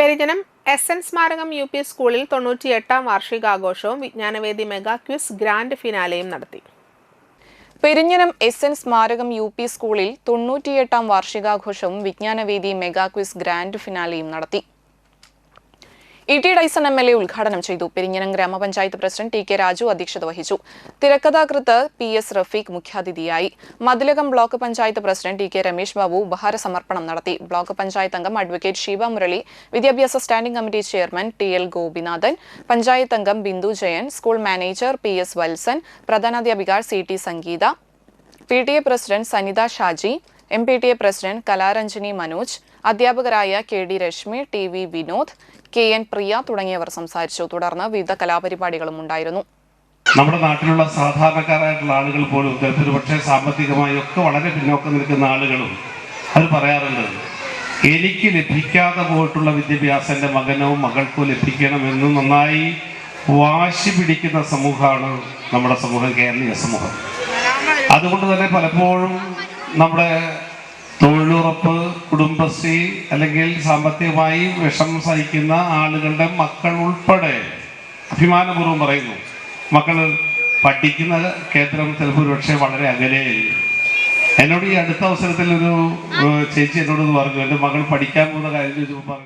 പെരിജനം S N സ്മാരകം U P സ്കൂളിൽ തൊണ്ണൂറ്റിയെട്ടാം വാർഷികാഘോഷവും വിജ്ഞാനവേദി മെഗാ ക്വിസ് ഗ്രാൻഡ് ഫിനാലെയും നടത്തി. പെരിഞ്ഞനം എസ് എൻ സ്മാരകം യു പി സ്കൂളിൽ തൊണ്ണൂറ്റിയെട്ടാം വാർഷികാഘോഷവും വിജ്ഞാനവേദി മെഗാ ക്വിസ് ഗ്രാൻഡ് ഫിനാലെയും നടത്തി. E T Taison M L A ഉദ്ഘാടനം ചെയ്തു. പെരിഞ്ഞനം ഗ്രാമപഞ്ചായത്ത് പ്രസിഡന്റ് ടി കെ രാജു അധ്യക്ഷത വഹിച്ചു. തിരക്കഥാകൃത്ത് പി എസ് റഫീഖ് മുഖ്യാതിഥിയായി. Mathilakam block panchayat president T K Ramesh Babu ഉപഹാര സമർപ്പണം നടത്തി. ബ്ലോക്ക് പഞ്ചായത്ത് അംഗം അഡ്വക്കേറ്റ് ശിവ മുരളി വിദ്യാഭ്യാസ standing committee chairman T L Gopinathan panchayat അംഗം Bindu Jayan school manager P S Valsan പ്രധാനാധ്യാപിക C T Sangeetha P T A president Sanitha Shaji M P T A president Kalaranjini Manoj അധ്യാപകരായ K D Reshmi T V Vinod K N Priya തുടങ്ങിയവർ സംസാരിച്ചു. തുടർന്ന് വിവിധ കലാപരിപാടികളും ഉണ്ടായിരുന്നു. നമ്മുടെ നാട്ടിലുള്ള സാധാരണക്കാരായിട്ടുള്ള ആളുകൾ പോലും ഒരു പക്ഷേ സാമ്പത്തികമായി ഒക്കെ വളരെ പിന്നോക്കം നിൽക്കുന്ന ആളുകളും അത് പറയാറുണ്ട്. എനിക്ക് ലഭിക്കാതെ പോയിട്ടുള്ള വിദ്യാഭ്യാസം എന്റെ മകനോ മകൾക്കോ ലഭിക്കണമെന്ന് നന്നായി വാശി പിടിക്കുന്ന സമൂഹമാണ് നമ്മുടെ സമൂഹം കേരളീയ സമൂഹം. അതുകൊണ്ട് തന്നെ പലപ്പോഴും നമ്മുടെ തൊഴിലുറപ്പ് കുടുംബശ്രീ അല്ലെങ്കിൽ സാമ്പത്തികമായി വിഷം സഹിക്കുന്ന ആളുകളുടെ മക്കൾ ഉൾപ്പെടെ അഭിമാനപൂർവം പറയുന്നു മക്കൾ പഠിക്കുന്ന കേന്ദ്രം ചിലപ്പോൾ ഒരുപക്ഷെ വളരെ അകലെയായിരിക്കും. എന്നോട് ഈ അടുത്ത അവസരത്തിൽ ഒരു ചേച്ചി എന്നോട് പറഞ്ഞു എന്റെ മകൾ പഠിക്കാൻ പോകുന്ന കാര്യം ചോദിച്ചപ്പോൾ